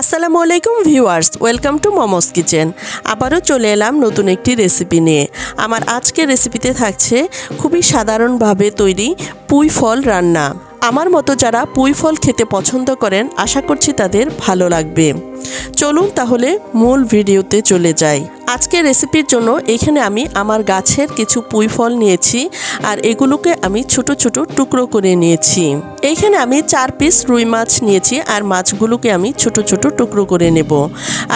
আসসালামু আলাইকুম viewers, welcome to momos kitchen. আবারও চলে এলাম নতুন একটি রেসিপি নিয়ে। আমার আজকের রেসিপিতে থাকছে খুবই সাধারণভাবে তৈরি পুঁই ফল রান্না। আমার মতো যারা পুঁই ফল খেতে পছন্দ করেন, আশা করছি তাদের ভালো লাগবে। চলুন তাহলে মূল ভিডিওতে চলে যাই। আজকের রেসিপির জন্য এখানে আমি আমার গাছের কিছু পুঁই ফল নিয়েছি আর এগুলোকে আমি ছোট ছোট টুকরো করে নিয়েছি। এইখানে আমি চার পিস রুই মাছ নিয়েছি আর মাছগুলোকে আমি ছোট ছোট টুকরো করে নেব।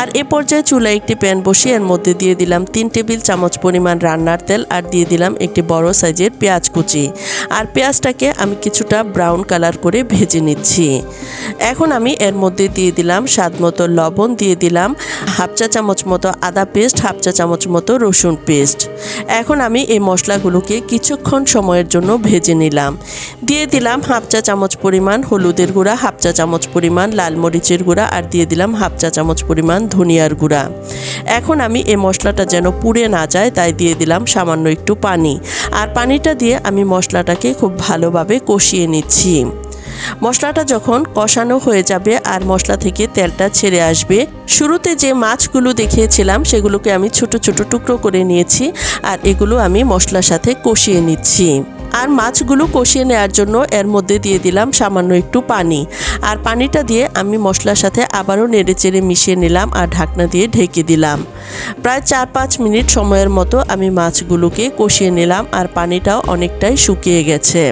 আর এ পর্যায়ে চুলায় একটি প্যান বসিয়ে এর মধ্যে দিয়ে দিলাম তিন টেবিল চামচ পরিমাণ রান্নার তেল আর দিয়ে দিলাম একটি বড় সাইজের পেঁয়াজ কুচি। আর পেঁয়াজটাকে আমি কিছুটা ব্রাউন কালার করে ভেজে নিচ্ছি। এখন আমি এর মধ্যে দিয়ে দিলাম স্বাদ মতো লবণ, দিয়ে দিলাম হাফ চা চামচ মতো আদা পেস্ট হাফ চা চামচ মতো রসুন পেস্ট। এখন আমি এই মশলাগুলোকে কিছুক্ষণ সময়ের জন্য ভেজে নিলাম। দিয়ে দিলাম হাফ চা চামচ পরিমাণ হলুদের গুঁড়া, হাফ চা চামচ পরিমাণ লাল মরিচের গুঁড়া আর দিয়ে দিলাম হাফ চা চামচ পরিমাণ ধনিয়ার গুঁড়া। এখন আমি এই মশলাটা যেন পুড়ে না যায়, তাই দিয়ে দিলাম সামান্য একটু পানি। আর পানিটা দিয়ে আমি মশলাটাকে খুব ভালোভাবে কষিয়ে নিচ্ছি। মশলাটা যখন কষানো হয়ে যাবে আর মশলা থেকে তেলটা ছেড়ে আসবে, শুরুতে যে মাছগুলো দেখিয়েছিলাম সেগুলোকে আমি ছোট ছোট টুকরো করে নিয়েছি আর এগুলো আমি মশলার সাথে কষিয়ে নিচ্ছি। আর মাছগুলো কষিয়ে নেওয়ার জন্য এর মধ্যে দিয়ে দিলাম সামান্য একটু পানি। আর পানিটা দিয়ে আমি মশলার সাথে আবারও নেড়ে চেড়ে মিশিয়ে নিলাম আর ঢাকনা দিয়ে ঢেকে দিলাম। প্রায় চার পাঁচ মিনিট সময়ের মতো আমি মাছগুলোকে কষিয়ে নিলাম আর পানিটাও অনেকটাই শুকিয়ে গেছে।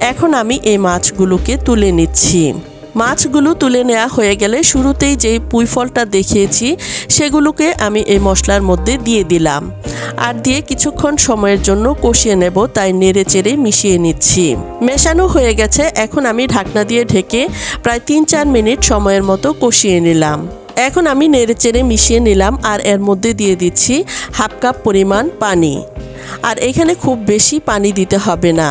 এখন আমি এই মাছগুলোকে তুলে নিচ্ছি। মাছগুলো তুলে নেওয়া হয়ে গেলে শুরুতেই যে পুঁই ফলটা দেখিয়েছি, সেগুলোকে আমি এই মশলার মধ্যে দিয়ে দিলাম। আর দিয়ে কিছুক্ষণ সময়ের জন্য কষিয়ে নেব, তাই নেড়ে চেড়ে মিশিয়ে নিচ্ছি। মেশানো হয়ে গেছে, এখন আমি ঢাকনা দিয়ে ঢেকে প্রায় তিন চার মিনিট সময়ের মতো কষিয়ে নিলাম। এখন আমি নেড়ে চেড়ে মিশিয়ে নিলাম আর এর মধ্যে দিয়ে দিচ্ছি হাফ কাপ পরিমাণ পানি। আর এখানে খুব বেশি পানি দিতে হবে না।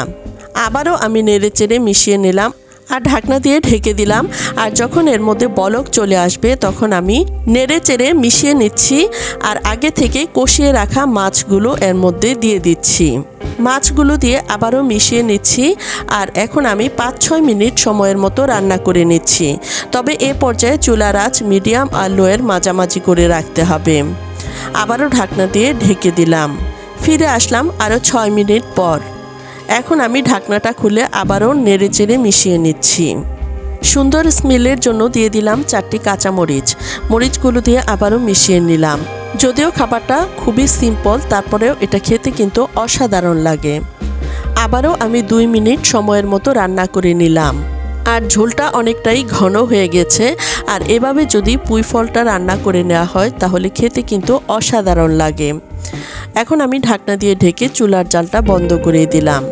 আবারও আমি নেড়ে চেড়ে মিশিয়ে নিলাম আর ঢাকনা দিয়ে ঢেকে দিলাম। আর যখন এর মধ্যে বলক চলে আসবে, তখন আমি নেড়ে চেড়ে মিশিয়ে নিচ্ছি আর আগে থেকে কষিয়ে রাখা মাছগুলো এর মধ্যে দিয়ে দিচ্ছি। মাছগুলো দিয়ে আবারও মিশিয়ে নিচ্ছি আর এখন আমি পাঁচ ছয় মিনিট সময়ের মতো রান্না করে নিচ্ছি। তবে এ পর্যায়ে চুলার আঁচ মিডিয়াম আর লোয়ের মাঝামাঝি করে রাখতে হবে। আবারও ঢাকনা দিয়ে ঢেকে দিলাম। ফিরে আসলাম আরও ছয় মিনিট পর। এখন আমি ঢাকনাটা খুলে আবারও নেড়ে চেড়ে মিশিয়ে নিচ্ছি। সুন্দর স্মেলের জন্য দিয়ে দিলাম চারটি কাঁচামরিচ। মরিচগুলো দিয়ে আবারও মিশিয়ে নিলাম। যদিও খাবারটা খুবই সিম্পল, তারপরেও এটা খেতে কিন্তু অসাধারণ লাগে। আবারও আমি দুই মিনিট সময়ের মতো রান্না করে নিলাম। আর ঝোলটা অনেকটাই ঘন হয়ে গেছে, আর এভাবে যদি পুঁই ফলটা রান্না করে নেওয়া হয়, তাহলে খেতে কিন্তু অসাধারণ লাগে। এখন আমি ঢাকনা দিয়ে ঢেকে চুলার জালটা বন্ধ করে দিলাম।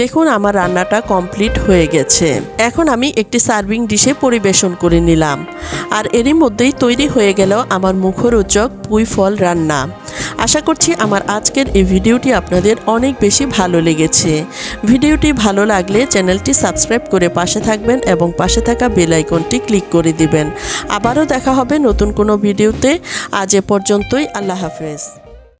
দেখুন আমার রান্নাটা কমপ্লিট হয়ে গেছে। এখন আমি একটি সার্ভিং ডিশে পরিবেশন করে নিলাম। আর এরই মধ্যেই তৈরি হয়ে গেল আমার মুখরোচক পুঁই ফল রান্না। আশা করছি আমার আজকের এই ভিডিওটি আপনাদের অনেক বেশি ভালো লেগেছে। ভিডিওটি ভালো লাগলে চ্যানেলটি সাবস্ক্রাইব করে পাশে থাকবেন এবং পাশে থাকা বেল আইকনটি ক্লিক করে দিবেন। আবারও দেখা হবে নতুন কোনো ভিডিওতে। আজ এ পর্যন্তই, আল্লাহ হাফেজ।